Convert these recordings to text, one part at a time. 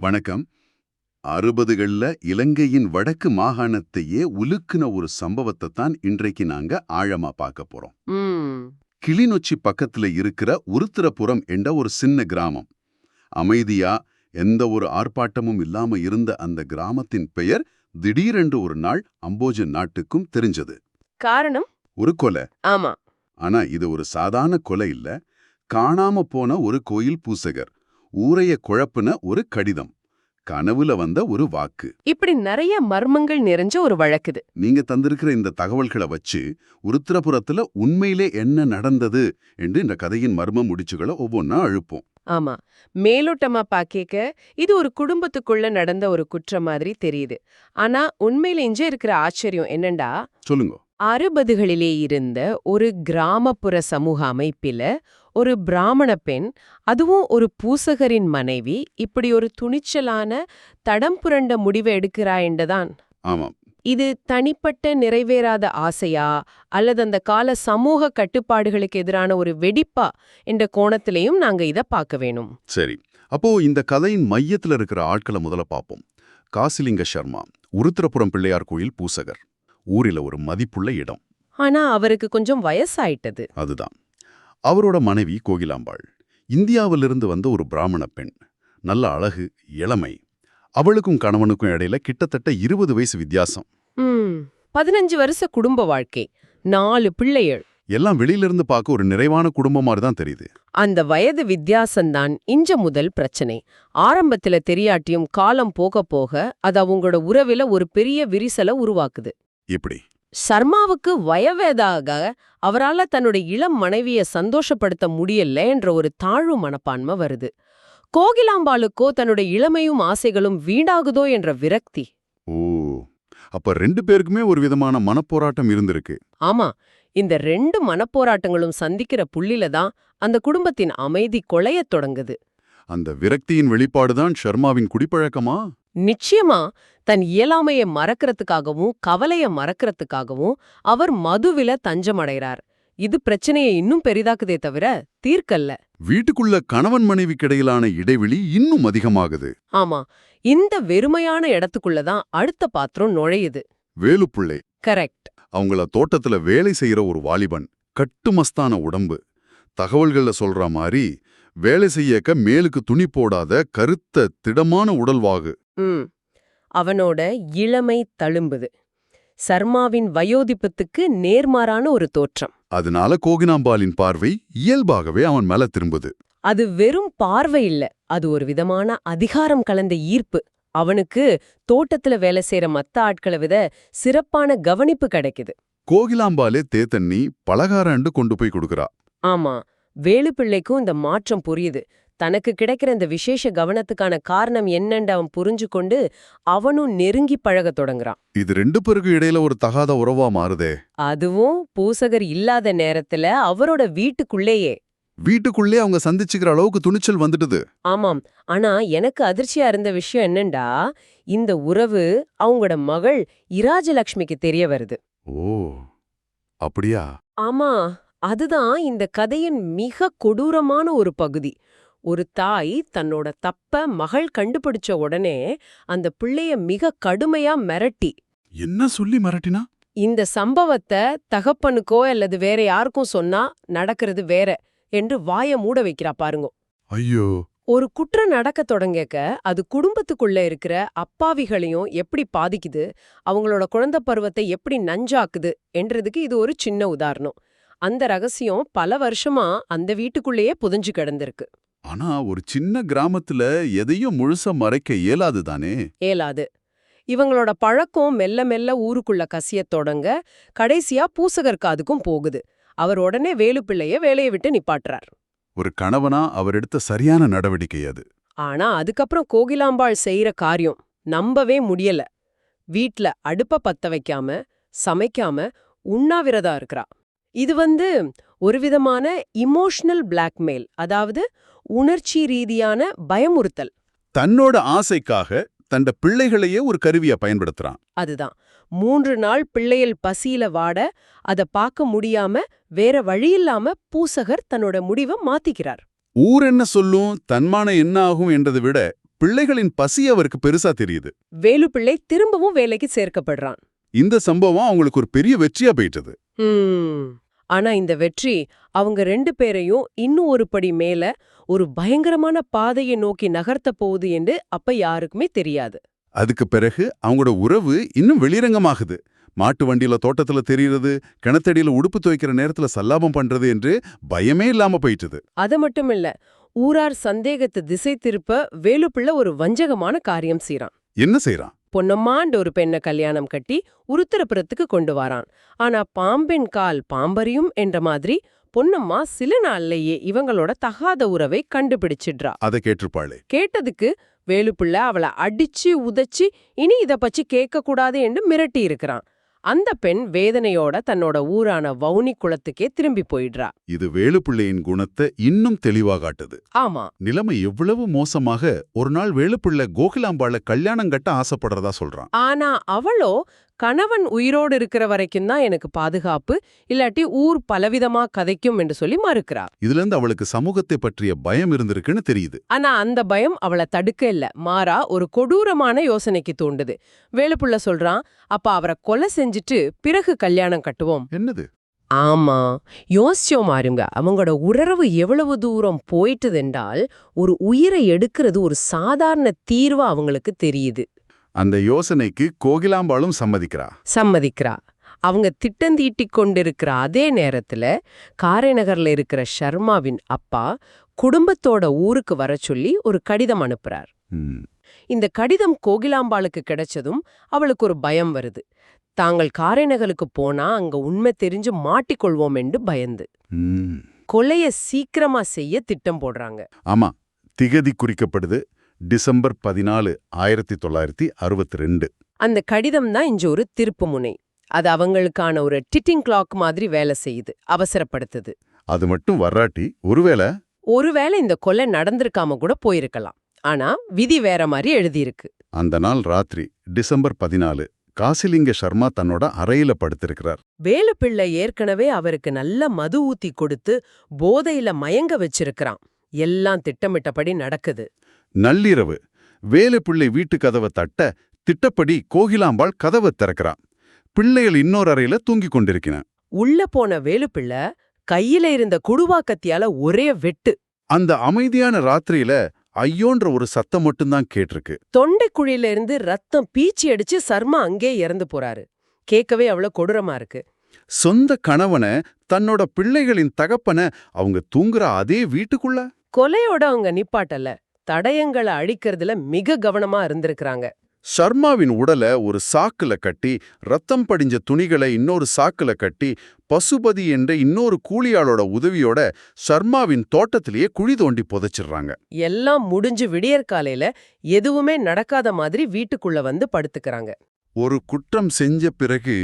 வணக்கம். அறுபதுகள்ல இலங்கையின் வடக்கு மாகாணத்தையே உலுக்குன ஒரு சம்பவத்தை தான் இன்றைக்கு நாங்க ஆழமா பார்க்க போறோம். கிளிநொச்சி பக்கத்துல இருக்கிற உருத்திரபுரம் என்ற ஒரு சின்ன கிராமம். அமைதியா எந்த ஒரு ஆர்ப்பாட்டமும் இல்லாம இருந்த அந்த கிராமத்தின் பெயர் திடீரென்று ஒரு நாள் அம்போஜன் நாட்டுக்கும் தெரிஞ்சது. காரணம்? ஒரு கொலை. ஆமா. ஆனா இது ஒரு சாதாரண கொலை இல்ல. காணாம போன ஒரு கோயில் பூசகர். ஊரைய குழப்புன ஒரு கடிதம். கனவுல வந்த ஒரு வாக்கு. இப்படி நிறைய மர்மங்கள் நிறைஞ்ச ஒரு வழக்குது. நீங்க தந்திருக்கிற இந்த தகவல்களை வச்சு உருத்திரபுரத்துல உண்மையிலே என்ன நடந்தது என்று இந்த கதையின் மர்ம முடிச்சுகளை ஒவ்வொன்றா அழுப்போம். ஆமா. மேலோட்டமா பாக்கேக்க இது ஒரு குடும்பத்துக்குள்ள நடந்த ஒரு குற்றம் மாதிரி தெரியுது. ஆனா உண்மையில இங்க இருக்கிற ஆச்சரியம் என்னண்டா? சொல்லுங்க. அறுபதுகளிலே இருந்த ஒரு கிராமப்புற சமூக அமைப்பில ஒரு பிராமண பெண் அதுவும் ஒரு பூசகரின் மனைவி இப்படி ஒரு துணிச்சலான தடம் புரண்ட முடிவை எடுக்கிறா என்றுதான். ஆமாம். இது தனிப்பட்ட நிறைவேறாத ஆசையா? அல்லது அந்த கால சமூக கட்டுப்பாடுகளுக்கு எதிரான ஒரு வெடிப்பா? என்ற கோணத்திலையும் நாங்க இத பார்க்க வேணும். சரி. அப்போ இந்த கதையின் மையத்துல இருக்கிற ஆட்களை முதல்ல பார்ப்போம். காசிலிங்க சர்மா உருத்திரபுரம் பிள்ளையார் கோயில் பூசகர். ஊரில ஒரு மதிப்புள்ள இடம். ஆனா அவருக்கு கொஞ்சம் வயசாயிட்டது. அதுதான். அவரோட மனைவி கோகிலாம்பாள். இந்தியாவிலிருந்து வந்த ஒரு பிராமண பெண். நல்ல அழகு இளமை. அவளுக்கும் கணவனுக்கும் இடையில கிட்டத்தட்ட இருபது வயசு வித்தியாசம். பதினஞ்சு வருஷ குடும்ப வாழ்க்கை. நாலு பிள்ளைகள். எல்லாம் வெளியிலிருந்து பார்க்க ஒரு நிறைவான குடும்பம் மாதிரி தான் தெரியுது. அந்த வயது வித்தியாசம்தான் இஞ்ச முதல் பிரச்சனை. ஆரம்பத்துல தெரியாட்டியும் காலம் போக போக அது அவங்களோட உறவில ஒரு பெரிய விரிசலை உருவாக்குது. எப்படி? சர்மாவுக்கு வயவேதாக அவரால தன்னோட இளம் மனைவிய சந்தோஷப்படுத்த முடியல என்ற ஒரு தாழ்வு மனப்பான்மை வருது. கோகிலாம்பாளுக்கோ தன்னோட இளமையும் ஆசைகளும் வீணாகுதோ என்ற விரக்தி. ஓ அப்ப ரெண்டு பேருக்குமே ஒரு விதமான மனப்போராட்டம் இருந்திருக்கு. ஆமா இந்த ரெண்டு மனப்போராட்டங்களும் சந்திக்கிற புள்ளில தான் அந்த குடும்பத்தின் அமைதி கொலையத் தொடங்குது. அந்த விரக்தியின் வெளிப்பாடுதான் ஷர்மாவின் குடிப்பழக்கமா? நிச்சயமா தன் இயலாமையை மறக்கறதுக்காகவும் கவலைய மறக்கறதுக்காகவும் அவர் மதுவில தஞ்சமடைகிறார் இது பிரச்சனையை இன்னும் பெரிதாக்குதே தவிர தீர்க்கல்ல. வீட்டுக்குள்ள கணவன் மனைவிக்கிடையிலான இடைவெளி இன்னும் அதிகமாகுது. ஆமா இந்த வெறுமையான இடத்துக்குள்ள தான் அடுத்த பாத்திரம் நுழையுது. வேலுப்புள்ளை. கரெக்ட். அவங்கள தோட்டத்துல வேலை செய்யற ஒரு வாலிபன் கட்டுமஸ்தான உடம்பு. தகவல்கள்ல சொல்ற மாதிரி வேலை செய்யக்க மேலுக்கு துணி போடாத கருத்த திடமான உடல்வாகு. ம். அவனோட இளமை தழும்புது. சர்மாவின் வயோதிப்பத்துக்கு நேர்மாறான ஒரு தோற்றம். அதனால கோகினாம்பாலின் பார்வை இயல்பாகவே அவன் மேல திரும்புது. அது வெறும் பார்வை இல்ல. அது ஒரு விதமான அதிகாரம் கலந்த ஈர்ப்பு. அவனுக்கு தோட்டத்துல வேலை செய்யற மத்த ஆட்களை விட சிறப்பான கவனிப்பு கிடைக்குது. கோகிலாம்பாலே தேத்தண்ணி பலகாரண்டு கொண்டு போய் கொடுக்கறா. ஆமா. வேலுப்பிள்ளைக்கும் இந்த மாற்றம் புரியுது. தனக்கு கிடைக்கிற இந்த விசேஷ கவனத்துக்கான காரணம் என்னன்னு அவன் புரிஞ்சு கொண்டு அவனும் நெருங்கி பழகத் தொடங்குறான். இது ரெண்டு பேருக்கு இடையில ஒரு தகாத உறவா மாறுதே. அதுவும் பூசகர் இல்லாத நேரத்துல அவரோட வீட்டுக்குள்ளேயே. வீட்டுக்குள்ளே அவங்க சந்திச்சுக்கிற அளவுக்கு துணிச்சல் வந்துடுது ஆமாம். ஆனா எனக்கு அதிர்ச்சியா இருந்த விஷயம் என்னண்டா இந்த உறவு அவங்களோட மகள் இராஜலக்ஷ்மிக்கு தெரிய வருது. ஓ அப்படியா? ஆமா அதுதான் இந்த கதையின் மிக கொடூரமான ஒரு பகுதி. ஒரு தாய் தன்னோட தப்ப மகள் கண்டுபிடிச்ச உடனே அந்த பிள்ளைய மிக கடுமையா மிரட்டி. என்ன சொல்லி மிரட்டினா? இந்த சம்பவத்தை தகப்பனுக்கோ அல்லது வேற யாருக்கும் சொன்னா நடக்கிறது வேற என்று வாய மூட வைக்கிறா பாருங்க. ஐயோ. ஒரு குற்றம் நடக்க தொடங்கக்க அது குடும்பத்துக்குள்ள இருக்கிற அப்பாவிகளையும் எப்படி பாதிக்குது அவங்களோட குழந்தை பருவத்தை எப்படி நஞ்சாக்குது என்றதுக்கு இது ஒரு சின்ன உதாரணம். அந்த ரகசியம் பல வருஷமா அந்த வீட்டுக்குள்ளேயே புதைஞ்சு கிடந்திருக்கு. ஆனா ஒரு சின்ன கிராமத்துல எதையும் முழுசா மறைக்க இயலாது தானே? ஏலாது இவங்களோட பழக்கம் மெல்ல மெல்ல ஊருக்குள்ள கசியத் தொடங்க கடைசியா பூசகர் காதுக்கும் போகுது. அவர் உடனே வேலுப்பிள்ளைய வேலையை விட்டு நிப்பாட்டுறார். ஒரு கணவனா அவர் எடுத்த சரியான நடவடிக்கை அது. ஆனா அதுக்கப்புறம் கோகிலாம்பாள் செய்யற காரியம் நம்பவே முடியல. வீட்ல அடுப்ப பத்த வைக்காம சமைக்காம உண்ணாவிரதா இருக்கிறா. இது வந்து ஒரு விதமான இமோஷனல் பிளாக்மெயில் அதாவது உணர்ச்சி ரீதியான பயமுறுத்தல். தன்னோட ஆசைக்காக தண்ட பிள்ளைகளையே ஒரு கருவியா பயன்படுத்துறான். அதுதான். மூன்று நாள் பிள்ளைகள் பசியில வாட அத பார்க்க முடியாம வேற வழியில்லாம பூசகர் தன்னோட முடிவை மாத்திக்கிறார். ஊர் என்ன சொல்லும் தன்மான என்ன ஆகும் என்றதை விட பிள்ளைகளின் பசி அவருக்கு பெருசா தெரியுது. வேலுப்பிள்ளை திரும்பவும் வேலைக்கு சேர்க்கப்படுறான். இந்த சம்பவம் அவங்களுக்கு ஒரு பெரிய வெற்றியா போயிட்டது. ஆனா இந்த வெற்றி அவங்க ரெண்டு பேரையும் இன்னும் ஒரு படி மேல ஒரு பயங்கரமான பாதையை நோக்கி நகர்த்த போகுது என்று அப்ப யாருக்குமே தெரியாது. அதுக்கு பிறகு அவங்களோட உறவு இன்னும் வெளிரங்கமாகுது. மாட்டு வண்டியில தோட்டத்துல தெரியறது கிணத்தடியில உடுப்பு துவைக்கிற நேரத்துல சல்லாபம் பண்றது என்று பயமே இல்லாம போயிட்டது. அது மட்டும் இல்ல ஊரார் சந்தேகத்தை திசை திருப்ப வேலுப்பிள்ளை ஒரு வஞ்சகமான காரியம் செய்றான். என்ன செய்றான்? பொன்னம்மாண்டு ஒரு பெண்ணை கல்யாணம் கட்டி உருத்திரபுரத்துக்கு கொண்டு வாரான். ஆனா பாம்பின் கால் பாம்பரியும் என்ற மாதிரி பொன்னம்மா சில நாள்லயே இவங்களோட தகாத உறவை கண்டுபிடிச்சிடுறா. அதை கேட்டிருப்பாளே. கேட்டதுக்கு வேலுப்பிள்ளை அவளை அடிச்சு உதைச்சு இனி இத பத்தி கேட்க கூடாது என்று மிரட்டி இருக்கிறான் அந்த பெண் வேதனையோட தன்னோட ஊரான வவுனி குளத்துக்கே திரும்பி போயிடுறா. இது வேலுப்பிள்ளையின் குணத்தை இன்னும் தெளிவா காட்டுது. ஆமா. நிலைமை எவ்வளவு மோசமாக ஒரு நாள் வேலுப்பிள்ளை கோகிலாம்பாள கல்யாணம் கட்ட ஆசைப்படுறதா சொல்றான். ஆனா அவளோ கணவன் உயிரோடு இருக்கிற வரைக்கும் தான் எனக்கு பாதுகாப்பு இல்லாட்டி ஊர் பலவிதமா கதைக்கும் என்று சொல்லி மறுக்கிறா இதுல இருந்து அவளுக்கு சமூகத்தை பற்றிய பயம் இருந்திருக்குன்னு தெரியுது. ஆனா அந்த பயம் அவளை தடுக்க இல்ல. மாறா ஒரு கொடூரமான யோசனைக்கு தூண்டுது. வேலுப்புள்ள சொல்றான் அப்ப அவரை கொலை செஞ்சுட்டு பிறகு கல்யாணம் கட்டுவோம். என்னது? ஆமா. யோசிச்சோம் மாறுங்க அவங்களோட உறவு எவ்வளவு தூரம் போயிட்டதென்றால் ஒரு உயிரை எடுக்கிறது ஒரு சாதாரண தீர்வா அவங்களுக்கு தெரியுது. அந்த யோசனைக்கு கோகிலாம்பாளும் சம்மதிக்கிறா. சம்மதிக்கிறா. அவங்க திட்டந்தீட்டிக் கொண்டிருக்கிற அதே நேரத்துல காரைநகர்ல இருக்கிற ஷர்மாவின் அப்பா குடும்பத்தோட ஊருக்கு வர சொல்லி ஒரு கடிதம் அனுப்புறார். இந்த கடிதம் கோகிலாம்பாளுக்கு கிடைச்சதும் அவளுக்கு ஒரு பயம் வருது. தாங்கள் காரைநகருக்கு போனா அங்க உண்மை தெரிஞ்சு மாட்டிக்கொள்வோம் என்று பயந்து. கொலைய சீக்கிரமா செய்ய திட்டம் போடுறாங்க. ஆமா திகதி குறிக்கப்படுது. டிசம்பர் பதினாலு ஆயிரத்தி தொள்ளாயிரத்தி அறுபத்தி ரெண்டு. அந்த கடிதம் தான் இங்க ஒரு திருப்புமுனை. அது அவங்களுக்கான ஒரு டிட்டிங் கிளாக் மாதிரி வேலை செய்யுது அவசரப்படுத்துது. அது மட்டும் வர்றாட்டி ஒருவேளை? ஒருவேளை இந்த கொலை நடந்திருக்காம கூட போயிருக்கலாம். ஆனா விதி வேற மாதிரி எழுதியிருக்கு. அந்த நாள் ராத்திரி டிசம்பர் பதினாலு காசிலிங்க சர்மா தன்னோட அறையில படுத்திருக்கிறார். வேலுப்பிள்ளை ஏற்கனவே அவருக்கு நல்ல மது ஊத்தி கொடுத்து போதையில மயங்க வச்சிருக்கிறான். எல்லாம் திட்டமிட்டபடி நடக்குது. நள்ளிரவு வேலுப்பிள்ளை வீட்டு கதவை தட்ட திட்டப்படி கோகிலாம்பாள் கதவை திறக்கிறான் பிள்ளைகள் இன்னொரு அறையில தூங்கிக் கொண்டிருக்கின. உள்ள போன வேலுப்பிள்ளை கையில இருந்த குடுவாக்கத்தியால ஒரே வெட்டு. அந்த அமைதியான ராத்திரியில ஐயோன்ற ஒரு சத்தம் மட்டும்தான் கேட்டிருக்கு. தொண்டைக்குழியில இருந்து ரத்தம் பீச்சி அடிச்சு சர்மா அங்கே இறந்து போறாரு. கேட்கவே அவ்வளவு கொடூரமா இருக்கு. சொந்த கணவனை தன்னோட பிள்ளைகளின் தகப்பன அவங்க தூங்குற அதே வீட்டுக்குள்ள? கொலையோட அவங்க நிப்பாட்டல. தடயங்களை அழிக்கிறதுல மிக கவனமா இருந்திருக்கிறாங்க. ஷர்மாவின் உடலை ஒரு சாக்குல கட்டி ரத்தம் படிஞ்ச துணிகளை இன்னொரு சாக்குல கட்டி பசுபதி என்ற இன்னொரு கூலியாளோட உதவியோட ஷர்மாவின் தோட்டத்திலேயே குழி தோண்டி புதைச்சிடுறாங்க. எல்லாம் முடிஞ்சு விடியற்காலையில எதுவுமே நடக்காத மாதிரி வீட்டுக்குள்ள வந்து படுத்துக்கறாங்க. ஒரு குற்றம் செஞ்ச பிறகு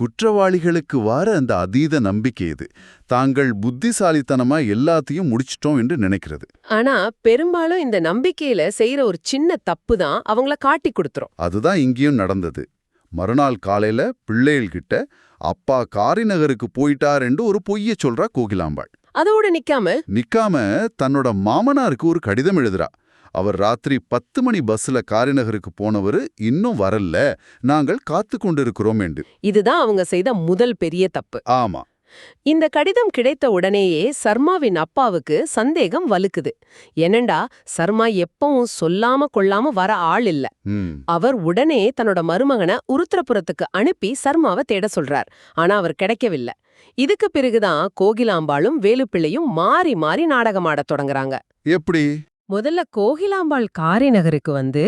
குற்றவாளிகளுக்கு வார அந்த அதீத நம்பிக்கை இது. தாங்கள் புத்திசாலித்தனமா எல்லாத்தையும் முடிச்சிட்டோம் என்று நினைக்கிறது. ஆனா பெரும்பாலும் இந்த நம்பிக்கையில செய்யற ஒரு சின்ன தப்பு தான் அவங்கள காட்டி கொடுத்துரும். அதுதான் இங்கேயும் நடந்தது. மறுநாள் காலையில பிள்ளைகள்கிட்ட அப்பா காரிநகருக்கு போயிட்டார் என்று ஒரு பொய்ய சொல்றா கோகிலாம்பாள். அதோட நிக்காம? நிக்காம தன்னோட மாமனாருக்கு ஒரு கடிதம் எழுதுறா. அவர் ராத்திரி பத்து மணி பஸ்ல காரிநகருக்கு போனவர் இன்னும் வரல. நாங்கள் காத்து கொண்டிருக்கிறோம் என்று. இதுதான் அவங்க செய்த முதல் பெரிய தப்பு. ஆமா. இந்த கடிதம் கிடைத்த உடனேயே சர்மாவின் அப்பாவுக்கு சந்தேகம் வலுக்குது. என்னண்டா சர்மா எப்பவும் சொல்லாம கொள்ளாம வர ஆள் இல்ல. அவர் உடனே தன்னோட மருமகனை உருத்திரபுரத்துக்கு அனுப்பி சர்மாவை தேட சொல்றார். ஆனா அவர் கிடைக்கவில்லை. இதுக்கு பிறகுதான் கோகிலாம்பாளும் வேலுப்பிள்ளையும் மாறி மாறி நாடகமாடத் தொடங்குறாங்க. எப்படி? முதல்ல கோகிலாம்பாள் காரைநகருக்கு வந்து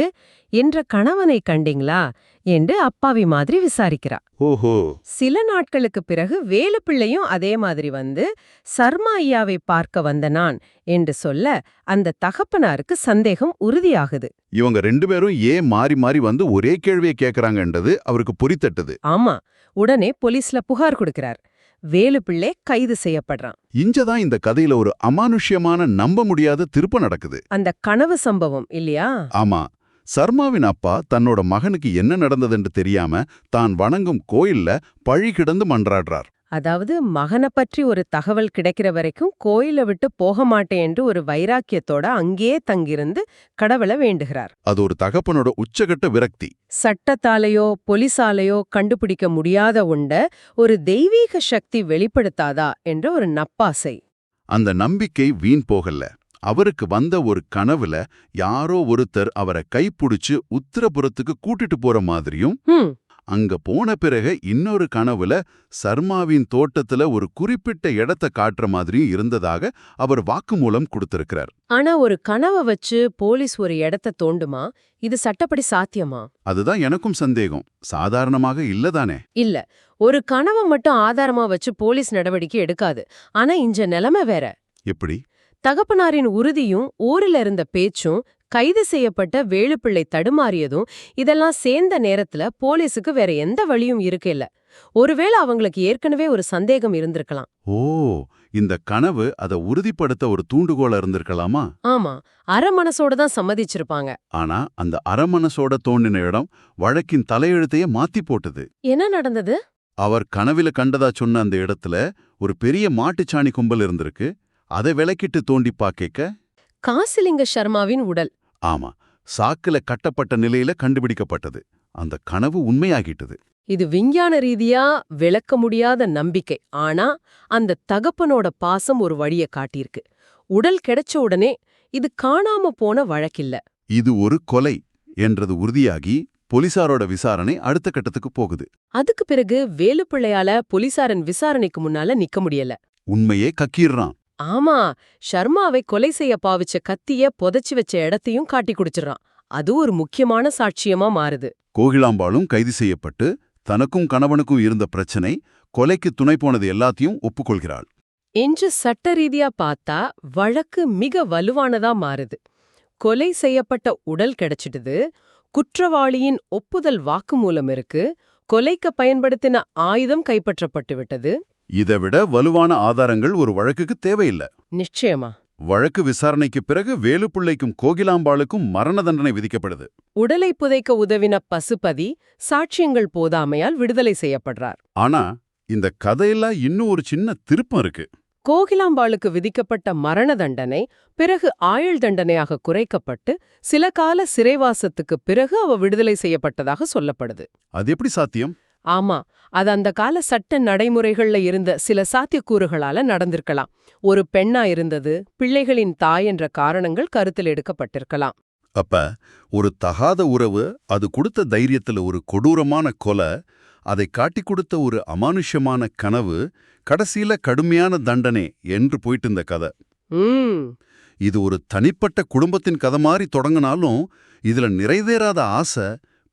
என்ற கணவனை கண்டீங்களா? என்று அப்பாவி மாதிரி விசாரிக்கிறா. ஓஹோ. சில நாட்களுக்கு பிறகு வேலுப்பிள்ளையும் அதே மாதிரி வந்து சர்மா ஐயாவை பார்க்க வந்த நான் என்று சொல்ல அந்த தகப்பனாருக்கு சந்தேகம் உறுதியாகுது. இவங்க ரெண்டு பேரும் ஏன் மாறி மாறி வந்து ஒரே கேள்வியை கேக்குறாங்கன்றது அவருக்கு பொறித்தட்டுது ஆமா. உடனே போலீஸ்ல புகார் கொடுக்கிறார். வேலுப்பிள்ளை கைது செய்யப்படுறான். இஞ்சதான் இந்த கதையில ஒரு அமானுஷ்யமான நம்ப முடியாத திருப்பம் நடக்குது. அந்த கனவு சம்பவம் இல்லையா? ஆமா. சர்மாவின் அப்பா தன்னோட மகனுக்கு என்ன நடந்ததுன்னு தெரியாம தான் வணங்கும் கோயில்ல பழி கிடந்து மன்றாடுறார். அதாவது மகனை பற்றி ஒரு தகவல் கிடைக்கிற வரைக்கும் கோயிலை விட்டு போக மாட்டேன் என்று ஒரு வைராக்கியத்தோட அங்கேயே தங்கியிருந்து கடவுளை வேண்டுகிறார். அது ஒரு தகப்பனோட உச்சகட்ட விரக்தி. சட்டத்தாலேயோ போலீசாலேயோ கண்டுபிடிக்க முடியாத உண்ட ஒரு தெய்வீக சக்தி வெளிப்படுத்தாதா என்ற ஒரு நப்பாசை. அந்த நம்பிக்கை வீண் போகல. அவருக்கு வந்த ஒரு கனவுல யாரோ ஒருத்தர் அவரை கைப்புடிச்சு உத்தரபுரத்துக்கு கூட்டிட்டு போற மாதிரியும் அங்க போன பிறகு இன்னொரு கனவுல சர்மாவின் தோட்டத்துல ஒரு குறிப்பிட்ட இடத்த காட்டுற மாதிரியும் இருந்ததாக அவர் வாக்குமூலம் கொடுத்திருக்கிறார். ஆனா ஒரு கனவை வச்சு போலீஸ் ஒரு இடத்த தோண்டுமா? இது சட்டப்படி சாத்தியமா? அதுதான் எனக்கும் சந்தேகம். சாதாரணமாக இல்லதானே இல்ல. ஒரு கனவை மட்டும் ஆதாரமா வச்சு போலீஸ் நடவடிக்கை எடுக்காது. ஆனா இஞ்ச நிலைமை வேற. எப்படி? தகப்பனாரின் உறுதியும் ஊரில் இருந்த பேச்சும் கைது செய்யப்பட்ட வேலுப்பிள்ளை தடுமாறியதும் இதெல்லாம் சேர்ந்த நேரத்துல போலீஸுக்கு வேற எந்த வழியும் இருக்கையில ஒருவேளை அவங்களுக்கு ஏற்கனவே ஒரு சந்தேகம் இருந்திருக்கலாம். ஓ இந்த கனவு அதை உறுதிப்படுத்த ஒரு தூண்டுகோலா இருந்திருக்கலாமா? ஆமா அரை மனசோட தான் சம்மதிச்சிருப்பாங்க. ஆனா அந்த அரமனசோட தோண்டின இடம் வழக்கின் தலையெழுத்தையே மாத்தி போட்டது. என்ன நடந்தது? அவர் கனவில கண்டதா சொன்ன அந்த இடத்துல ஒரு பெரிய மாட்டுச்சாணி கும்பல் இருந்திருக்கு. அதை விளக்கிட்டு தோண்டி பாக்கேக்க காசிலிங்க சர்மாவின் உடல். ஆமா சாக்குல கட்டப்பட்ட நிலையில கண்டுபிடிக்கப்பட்டது. அந்த கனவு உண்மையாகிட்டது. இது விஞ்ஞான ரீதியா விளக்க முடியாத நம்பிக்கை. ஆனா அந்த தகப்பனோட பாசம் ஒரு வழிய காட்டியிருக்கு. உடல் கிடைச்ச உடனே இது காணாம போன வழக்கில்ல. இது ஒரு கொலை என்றது உறுதியாகி போலீசாரோட விசாரணை அடுத்த கட்டத்துக்கு போகுது. அதுக்கு பிறகு வேலுப்பிள்ளையால போலீசாரன் விசாரணைக்கு முன்னால நிக்க முடியல. உண்மையே கக்கீர்றான். ஆமா ஷர்மாவை கொலை செய்ய பாவிச்ச கத்திய புதைச்சு வச்ச இடத்தையும் காட்டி குடிச்சிடறான். அது ஒரு முக்கியமான சாட்சியமா மாறுது. கோகிலாம்பாளும் கைது செய்யப்பட்டு தனக்கும் கணவனுக்கும் இருந்த பிரச்சனை கொலைக்கு துணை போனது எல்லாத்தையும் ஒப்புக்கொள்கிறாள். இன்று சட்ட ரீதியா பார்த்தா வழக்கு மிக வலுவானதா மாறுது. கொலை செய்யப்பட்ட உடல் கிடைச்சிடுது குற்றவாளியின் ஒப்புதல் வாக்குமூலம் இருக்கு கொலைக்க பயன்படுத்தின ஆயுதம் கைப்பற்றப்பட்டு விட்டது. இதைவிட வலுவான ஆதாரங்கள் ஒரு வழக்குக்கு தேவையில்லை. நிச்சயமா. வழக்கு விசாரணைக்கு பிறகு வேலுப்பிள்ளைக்கும் கோகிலாம்பாளுக்கும் மரண தண்டனை விதிக்கப்படுது. உடலை புதைக்க உதவின பசுபதி சாட்சியங்கள் போதாமையால் விடுதலை செய்யப்படுறார். ஆனா இந்த கதையில இன்னும் ஒரு சின்ன திருப்பம் இருக்கு. கோகிலாம்பாளுக்கு விதிக்கப்பட்ட மரண தண்டனை பிறகு ஆயுள் தண்டனையாக குறைக்கப்பட்டு சில கால சிறைவாசத்துக்கு பிறகு அவ விடுதலை செய்யப்பட்டதாக சொல்லப்படுது. அது எப்படி சாத்தியம்? ஆமா அது அந்த கால சட்ட நடைமுறைகள்ல இருந்த சில சாத்தியக்கூறுகளால நடந்திருக்கலாம். ஒரு பெண்ணா இருந்தது பிள்ளைகளின் தாய் என்ற காரணங்கள் கருத்தில் எடுக்கப்பட்டிருக்கலாம். அப்ப ஒரு தகாத உறவு அது கொடுத்த தைரியத்துல ஒரு கொடூரமான கொலை அதை காட்டிக் கொடுத்த ஒரு அமானுஷ்யமான கனவு கடைசியில கடுமையான தண்டனை என்று போயிட்டு இந்த கதை. இது ஒரு தனிப்பட்ட குடும்பத்தின் கதை மாதிரி தொடங்கினாலும் இதுல நிறைவேறாத ஆசை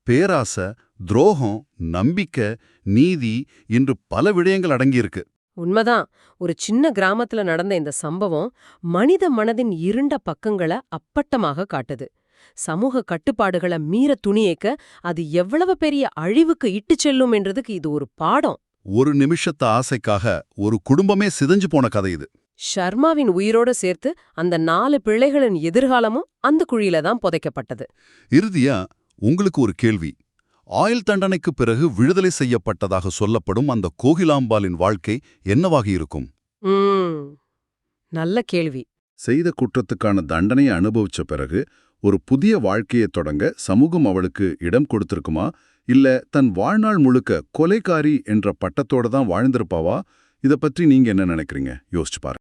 பேராசை துரோகம் நம்பிக்கை நீதி என்று பல விடயங்கள் அடங்கியிருக்கு. உண்மைதான். ஒரு சின்ன கிராமத்துல நடந்த இந்த சம்பவம் மனித மனதின் இருண்ட பக்கங்களை அப்பட்டமாக காட்டுது. சமூக கட்டுப்பாடுகளை மீற துணியேக்க அது எவ்வளவு பெரிய அழிவுக்கு இட்டுச் செல்லும் என்றதுக்கு இது ஒரு பாடம். ஒரு நிமிஷத்த ஆசைக்காக ஒரு குடும்பமே சிதைஞ்சு போன கதை இது. ஷர்மாவின் உயிரோட சேர்த்து அந்த நாலு பிள்ளைகளின் எதிர்காலமும் அந்த குழியில தான் புதைக்கப்பட்டது. இறுதியா உங்களுக்கு ஒரு கேள்வி. ஆயுள் தண்டனைக்கு பிறகு விடுதலை செய்யப்பட்டதாக சொல்லப்படும் அந்த கோகிலாம்பாலின் வாழ்க்கை என்னவாகி இருக்கும்? நல்ல கேள்வி. செய்த குற்றத்துக்கான தண்டனையை அனுபவிச்ச பிறகு ஒரு புதிய வாழ்க்கையை தொடங்க சமூகம் அவளுக்கு இடம் கொடுத்திருக்குமா? இல்ல தன் வாழ்நாள் முழுக்க கொலைகாரி என்ற பட்டத்தோட தான் வாழ்ந்திருப்பாவா? இத பற்றி நீங்க என்ன நினைக்கிறீங்க? யோசிச்சு பாருங்க.